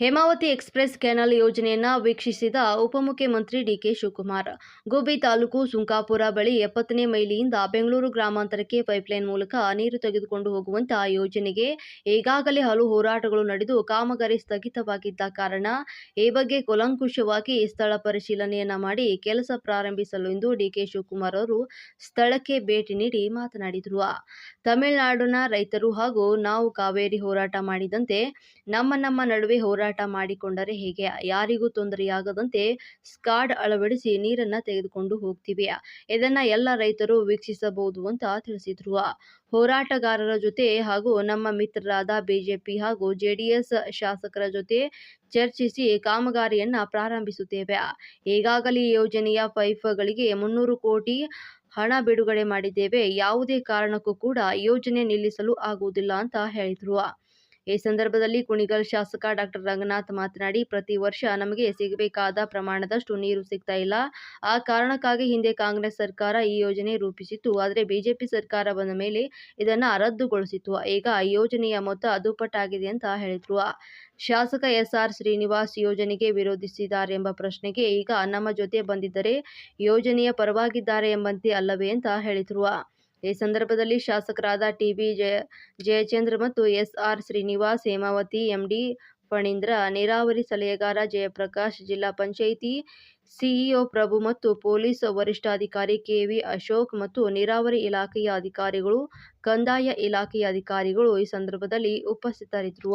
Hemavathi express kennel ಯೋಜನೆಯನ್ನ ವೀಕ್ಷಿಸಿದ ಉಪಮುಖ್ಯಮಂತ್ರಿ ಡಿಕೆ ಶಿವಕುಮಾರ್. ಗೋಬಿ ತಾಲೂಕು ಸುಂಕಾಪುರ ಬಳಿ ಎಪ್ಪತ್ತನೇ ಮೈಲಿಯಿಂದ ಬೆಂಗಳೂರು ಗ್ರಾಮಾಂತರಕ್ಕೆ ಪೈಪ್ಲೈನ್ ಮೂಲಕ ನೀರು ತೆಗೆದುಕೊಂಡು ಹೋಗುವಂತಹ ಯೋಜನೆಗೆ ಈಗಾಗಲೇ ಹಲವು ಹೋರಾಟಗಳು ನಡೆದು ಕಾಮಗಾರಿ ಸ್ಥಗಿತವಾಗಿದ್ದ ಕಾರಣ ಈ ಬಗ್ಗೆ ಕೂಲಂಕುಷವಾಗಿ ಸ್ಥಳ ಪರಿಶೀಲನೆಯನ್ನ ಮಾಡಿ ಕೆಲಸ ಪ್ರಾರಂಭಿಸಲು ಎಂದು ಡಿಕೆ ಶಿವಕುಮಾರ್ ಅವರು ಸ್ಥಳಕ್ಕೆ ಭೇಟಿ ನೀಡಿ ಮಾತನಾಡಿದರು. ತಮಿಳುನಾಡಿನ ರೈತರು ಹಾಗೂ ನಾವು ಕಾವೇರಿ ಹೋರಾಟ ಮಾಡಿದಂತೆ ನಮ್ಮ ನಮ್ಮ ನಡುವೆ ಹೋರಾಟ ಮಾಡಿಕೊಂಡರೆ ಹೇಗೆ? ಯಾರಿಗೂ ತೊಂದರೆಯಾಗದಂತೆ ಸ್ಕಾಡ್ ಅಳವಡಿಸಿ ನೀರನ್ನ ತೆಗೆದುಕೊಂಡು ಹೋಗ್ತೀವಿ. ಇದನ್ನ ಎಲ್ಲ ರೈತರು ವೀಕ್ಷಿಸಬಹುದು ಅಂತ ತಿಳಿಸಿದ್ರು. ಹೋರಾಟಗಾರರ ಜೊತೆ ಹಾಗೂ ನಮ್ಮ ಮಿತ್ರರಾದ ಬಿಜೆಪಿ ಹಾಗೂ ಜೆಡಿಎಸ್ ಶಾಸಕರ ಜೊತೆ ಚರ್ಚಿಸಿ ಕಾಮಗಾರಿಯನ್ನ ಪ್ರಾರಂಭಿಸುತ್ತೇವೆ. ಈಗಾಗಲೇ ಯೋಜನೆಯ ಪೈಪ್ಗಳಿಗೆ ಮುನ್ನೂರು ಕೋಟಿ ಹಣ ಬಿಡುಗಡೆ ಮಾಡಿದ್ದೇವೆ. ಯಾವುದೇ ಕಾರಣಕ್ಕೂ ಕೂಡ ಯೋಜನೆ ನಿಲ್ಲಿಸಲು ಆಗುವುದಿಲ್ಲ ಅಂತ ಹೇಳಿದ್ರು. ಈ ಸಂದರ್ಭದಲ್ಲಿ ಕುಣಿಗಲ್ ಶಾಸಕ ಡಾಕ್ಟರ್ ರಂಗನಾಥ್ ಮಾತನಾಡಿ, ಪ್ರತಿ ವರ್ಷ ನಮಗೆ ಸಿಗಬೇಕಾದ ಪ್ರಮಾಣದಷ್ಟು ನೀರು ಸಿಗ್ತಾ ಇಲ್ಲ. ಆ ಕಾರಣಕ್ಕಾಗಿ ಹಿಂದೆ ಕಾಂಗ್ರೆಸ್ ಸರ್ಕಾರ ಈ ಯೋಜನೆ ರೂಪಿಸಿತ್ತು. ಆದರೆ ಬಿಜೆಪಿ ಸರ್ಕಾರ ಬಂದ ಮೇಲೆ ಇದನ್ನು ರದ್ದುಗೊಳಿಸಿತು ಈಗ ಈ ಯೋಜನೆಯ ಮೊತ್ತ ಅದುಪಟ್ಟಾಗಿದೆ ಅಂತ ಹೇಳಿದ್ರು. ಶಾಸಕ ಎಸ್ಆರ್ ಶ್ರೀನಿವಾಸ್ ಯೋಜನೆಗೆ ವಿರೋಧಿಸಿದ್ದಾರೆಂಬ ಪ್ರಶ್ನೆಗೆ ಈಗ ನಮ್ಮ ಜೊತೆ ಬಂದಿದ್ದರೆ ಯೋಜನೆಯ ಪರವಾಗಿದ್ದಾರೆ ಎಂಬಂತೆ ಅಲ್ಲವೇ ಅಂತ ಹೇಳಿದ್ರು. ಈ ಸಂದರ್ಭದಲ್ಲಿ ಶಾಸಕರಾದ ಟಿಬಿ ಜಯ, ಜಯಚಂದ್ರ ಮತ್ತು S R Srinivas Hemavathi, M D Phanindra, ನೀರಾವರಿ ಸಲಹೆಗಾರ ಜಯಪ್ರಕಾಶ್, ಜಿಲ್ಲಾ ಪಂಚಾಯಿತಿ ಸಿಇಒ ಪ್ರಭು ಮತ್ತು ಪೊಲೀಸ್ ವರಿಷ್ಠಾಧಿಕಾರಿ ಕೆವಿ ಅಶೋಕ್ ಮತ್ತು ನೀರಾವರಿ ಇಲಾಖೆಯ ಅಧಿಕಾರಿಗಳು, ಕಂದಾಯ ಇಲಾಖೆಯ ಅಧಿಕಾರಿಗಳು ಈ ಸಂದರ್ಭದಲ್ಲಿ ಉಪಸ್ಥಿತರಿದ್ದರು.